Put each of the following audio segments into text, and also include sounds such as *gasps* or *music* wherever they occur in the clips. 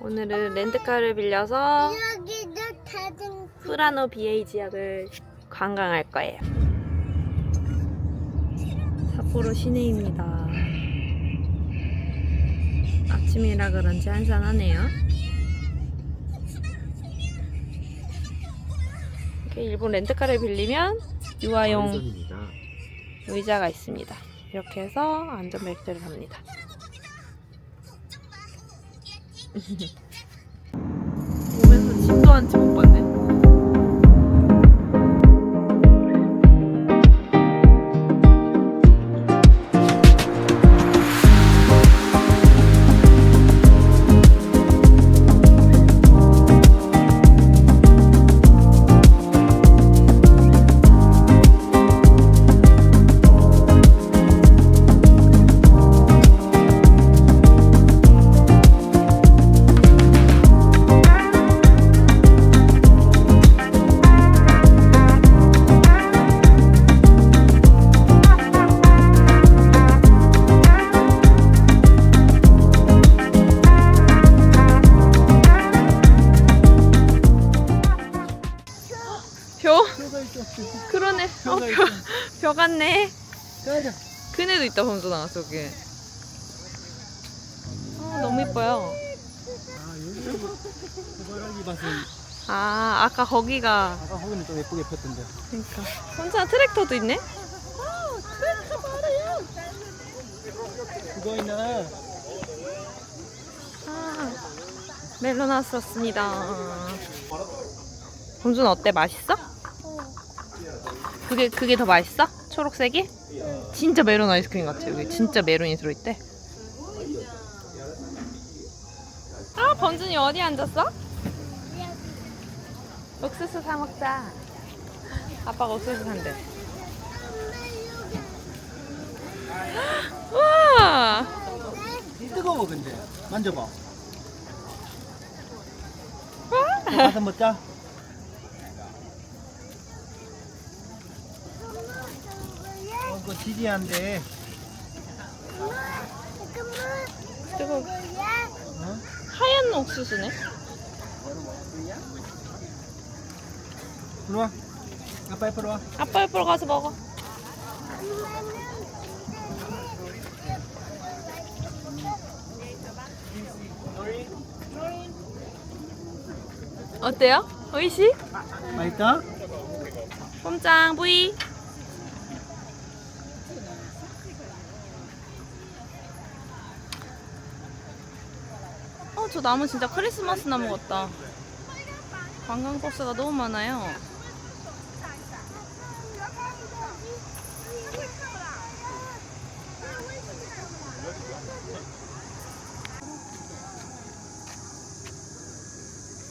오늘은 렌트카를 빌려서 후라노 BA 지역을 관광할 거예요. 삿포로 시내입니다. 아침이라 그런지 한산하네요. 이렇게 일본 렌트카를 빌리면 유아용. 의자가 있습니다. 이렇게 해서 안전벨트를 합니다. *laughs* 오면서 침도 한채못 봤네. 벼 같네. 가자. 그네도 있다, 범준아, 저기. 아, 너무 이뻐요. 아 여기 호바라기 밭은 아, 아까 거기가. 아까 거기는 좀 예쁘게 폈던데. 그러니까. 범준아, 트랙터도 있네? 그거 있나? 아, 멜론 왔었습니다. 범준 어때? 맛있어? 그게 그게 더 맛있어? 초록색이? 진짜 메론 아이스크림 같아. 여기 진짜 메론이 들어있대. 아, 범준이 어디 앉았어? 옥수수 사 먹자. 아빠가 옥수수 산대. *gasps* 와! 뜨거워 근데. 만져봐. 가서 먹자. 지리한데. 뜨거. 어? 하얀 옥수수네. 이리 와. 아빠 옆으로 와. 아빠 옆으로 가서 먹어. 어때요? 오이시? 맛있다? 꼼짱 부이. 저 나무 진짜 크리스마스 나무 같다. 관광 코스가 너무 많아요.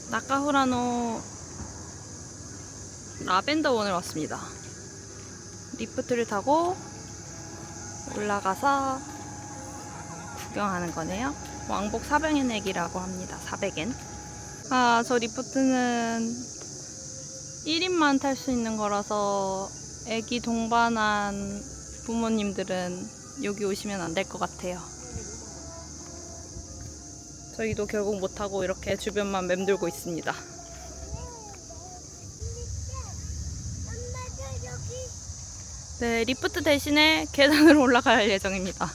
나카후라노 라벤더 원을 왔습니다. 리프트를 타고 올라가서 구경하는 거네요. 왕복 400엔액이라고 합니다. 400엔. 아, 저 리프트는 1인만 탈 수 있는 거라서 애기 동반한 부모님들은 여기 오시면 안 될 것 같아요. 저희도 결국 못 타고 이렇게 주변만 맴돌고 있습니다. 네, 리프트 대신에 계단으로 *laughs* 올라갈 예정입니다.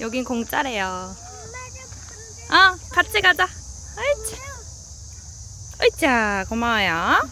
여긴 공짜래요. 아, 같이 가자. 아이차. 아이차, 고마워요.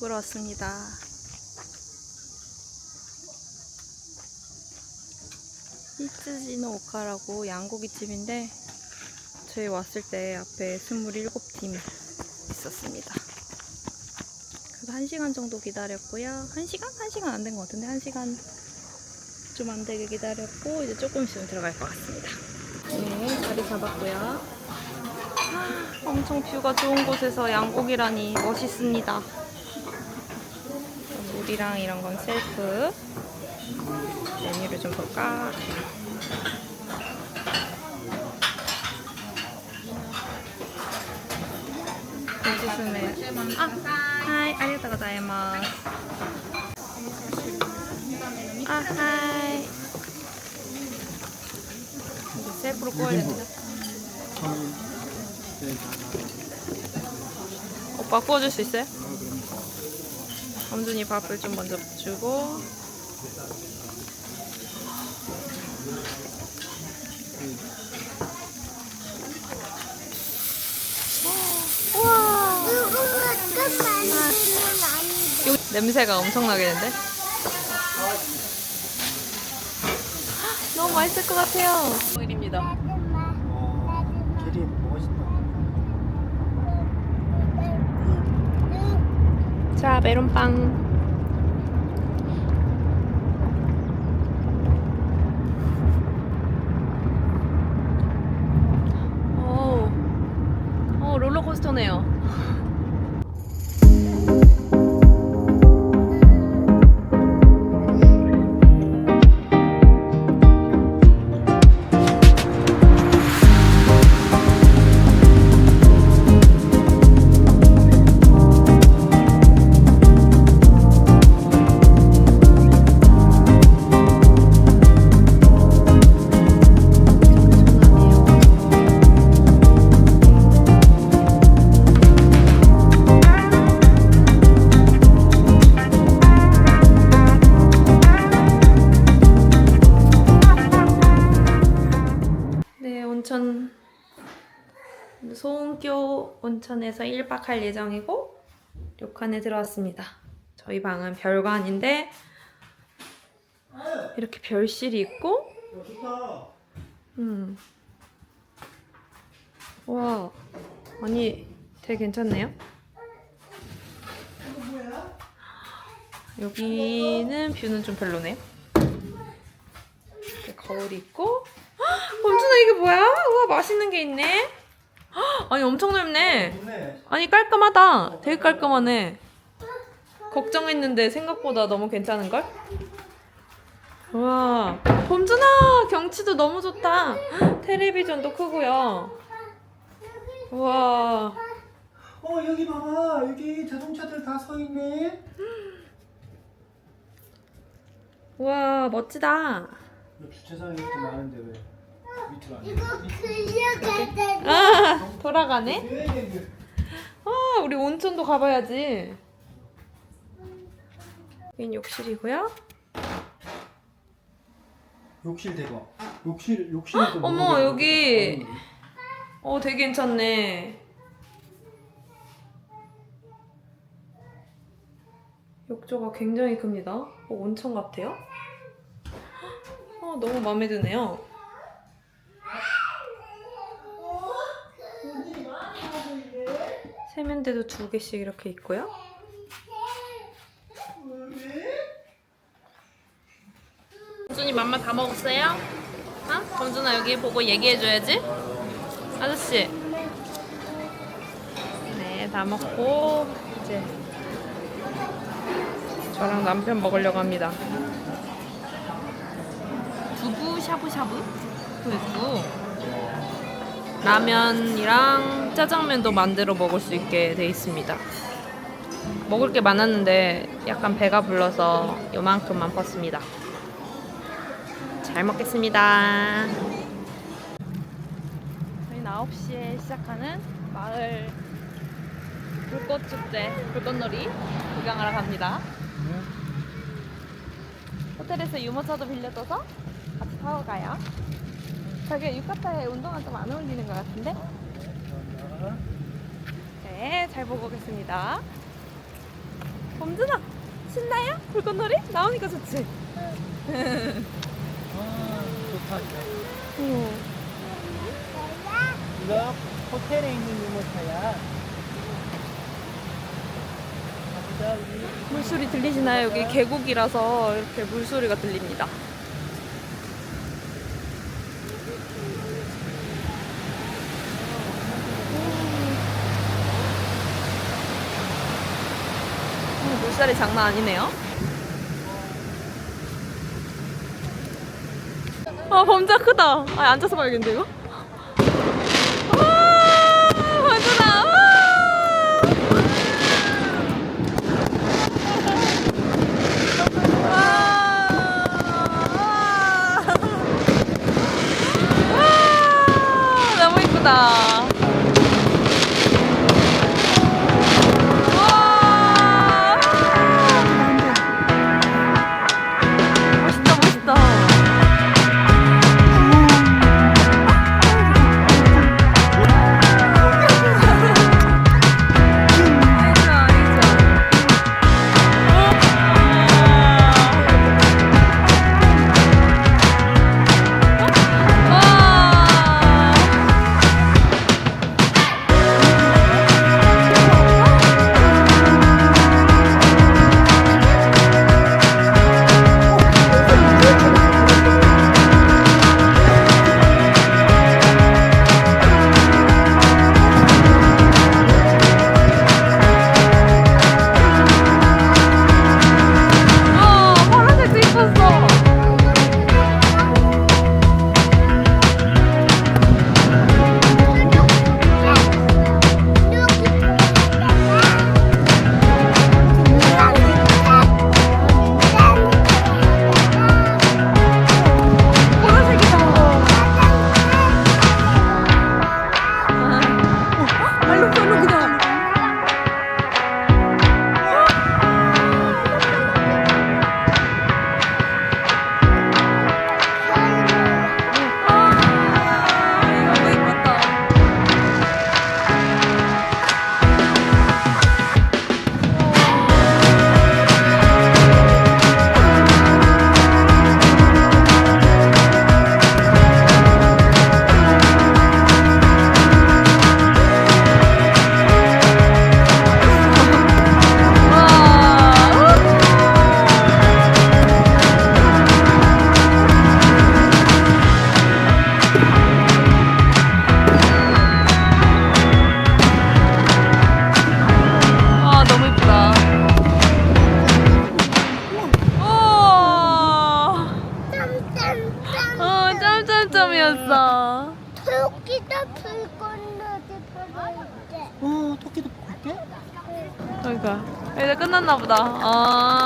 먹으러 왔습니다. 히츠지노 오카라고 양고기집인데 저희 왔을 때 앞에 27팀 있었습니다. 그래서 1시간 정도 기다렸고요. 1시간? 1시간 안 된 것 같은데 1시간 좀 안 되게 기다렸고 이제 조금 있으면 들어갈 것 같습니다. 네, 자리 잡았고요. 아, 엄청 뷰가 좋은 곳에서 양고기라니 멋있습니다. 물이랑 이런 건 셀프. 메뉴를 좀 볼까? 고수스메. 아, 하이, 아리가또 고자이마스. 아, 하이. 이제 셀프로 구워야 되는데. 오빠 구워줄 수 있어요? 엄준이 밥을 좀 먼저 주고. 우와 냄새가 엄청나겠는데? 너무 맛있을 것 같아요. 일입니다 어, 길이 멋있다. 자 메론빵. 오, 어 롤러코스터네요 소은교 온천에서 1박 할 예정이고 료칸에 들어왔습니다. 저희 방은 별관인데 이렇게 별실이 있고. 음. 와. 아니, 되게 괜찮네요. 여기는 뷰는 좀 별로네요. 이렇게 거울이 있고. *gasps* 헉, 범준아 이게 뭐야? 우와 맛있는 게 있네. 헉, 아니 엄청 넓네. 좋네. 아니 깔끔하다. 되게 깔끔하네. 걱정했는데 생각보다 너무 괜찮은 걸? 와, 범준아 경치도 너무 좋다. 헉, 텔레비전도 크고요. 와, 어, 여기 봐봐. 여기 자동차들 다 서 있네. 와 멋지다. 주차장이 이렇게 많은데 왜 밑으로 안 이거 끌려가야 돼. 아 돌아가네. 돼? 아 우리 온천도 가봐야지. 여긴 욕실이고요. 욕실 대박. 욕실 욕실에도 어머, 여기. 어 되게 괜찮네. 욕조가 굉장히 큽니다. 어, 온천 같아요. 어, 너무 마음에 드네요. 세면대도 두 개씩 이렇게 있고요. 범준이 맘마 다 먹었어요? 어? 범준아 여기 보고 얘기해줘야지. 아저씨. 네, 다 먹고 이제 저랑 남편 먹으려고 합니다. 두부 샤브샤브도 있고 라면이랑 짜장면도 만들어 먹을 수 있게 돼 있습니다. 먹을 게 많았는데 약간 배가 불러서 요만큼만 펐습니다. 잘 먹겠습니다. 저희는 9시에 시작하는 마을 불꽃 축제, 불꽃놀이 구경하러 갑니다. 네. 호텔에서 유모차도 빌려줘서 같이 타고 가요. 자기가 유카타에 운동화 좀 안 어울리는 것 같은데? 네, 잘 보고 오겠습니다. 범준아, 신나요? 불꽃놀이? 나오니까 좋지? 아, 좋다. 어. 이거 호텔에 있는 유모차야. 가보자, 우리. 물소리 들리시나요? 여기 계곡이라서 이렇게 물소리가 들립니다. 물살이 장난 아니네요. 아 범자 크다. 아 앉아서 봐야겠는데 이거. 아, 와 아! 아! 너무 이쁘다. 끝났나 보다. 아.